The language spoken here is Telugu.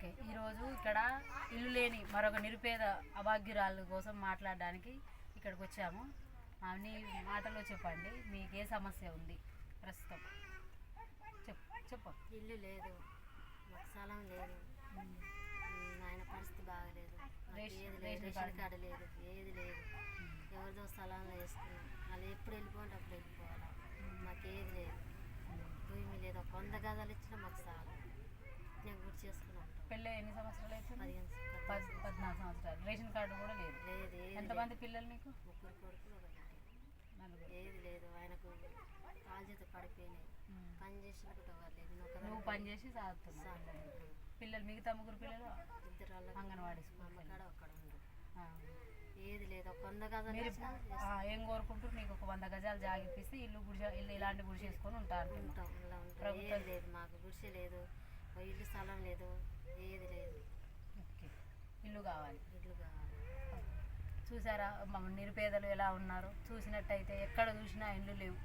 ఓకే. ఈరోజు ఇక్కడ ఇల్లు లేని మరొక నిరుపేద అభాగ్యురాలు కోసం మాట్లాడడానికి ఇక్కడికి వచ్చాము. మీ మాటలో చెప్పండి మీకు ఏ సమస్య ఉంది? ప్రస్తుతం. చెప్పు చెప్పు. ఇల్లు లేదు. స్థలం లేదు. ఆయన పరిస్థితి బాగలేదు. ఏది లేదు రేషన్ కార్డు. లేదు ఏది లేదు. ఎవరిదో స్థలంలో వేసుకున్నాం. వాళ్ళు ఎప్పుడు వెళ్ళిపోండి అప్పుడు వెళ్ళిపోవాలి? మాకు ఏది లేదు. భూమి లేదు. ఒక వంద గదాలు ఇచ్చినా మాకు చాలు. నేను గుర్తు చేసుకుని ఉంటాం పెళ్ళి ఎన్ని సంవత్సరాలు అవుతుంది? పద్నాలుగు సంవత్సరాలు. రేషన్ కార్డు కూడా లేదు. ఎంతమంది. పిల్లలు ముగ్గురు కొడుకులు. నలుగురు. ఏది లేదు. ఆయనకు పడిపోయినాయి. పని కూడా లేదు నువ్వు పని చేసి సాగుతున్నావు. పిల్లలు మిగతా ముగ్గురు పిల్లలు ఇద్దరు అంగన్వాడీ స్కూల్ ఒక్కడ ఆ. ఏది లేదు. ఒక వంద ఏం కోరుకుంటారు నీకు ఒక వంద గజాలు జాగిపిస్తే ఇల్లు గుడిసె ఇల్లు ఇలాంటి గుడిసె వేసుకొని ఉంటారు ఉంటాం ఇలా లేదు. మాకు గుడిసె లేదు. ఇల్లు స్థలం లేదు. ఇల్లు కావాలి. ఇల్లు కావాలి. చూసారా? మా నిరుపేదలు ఎలా ఉన్నారు? చూసినట్టయితే ఎక్కడ చూసినా ఇల్లు లేవు.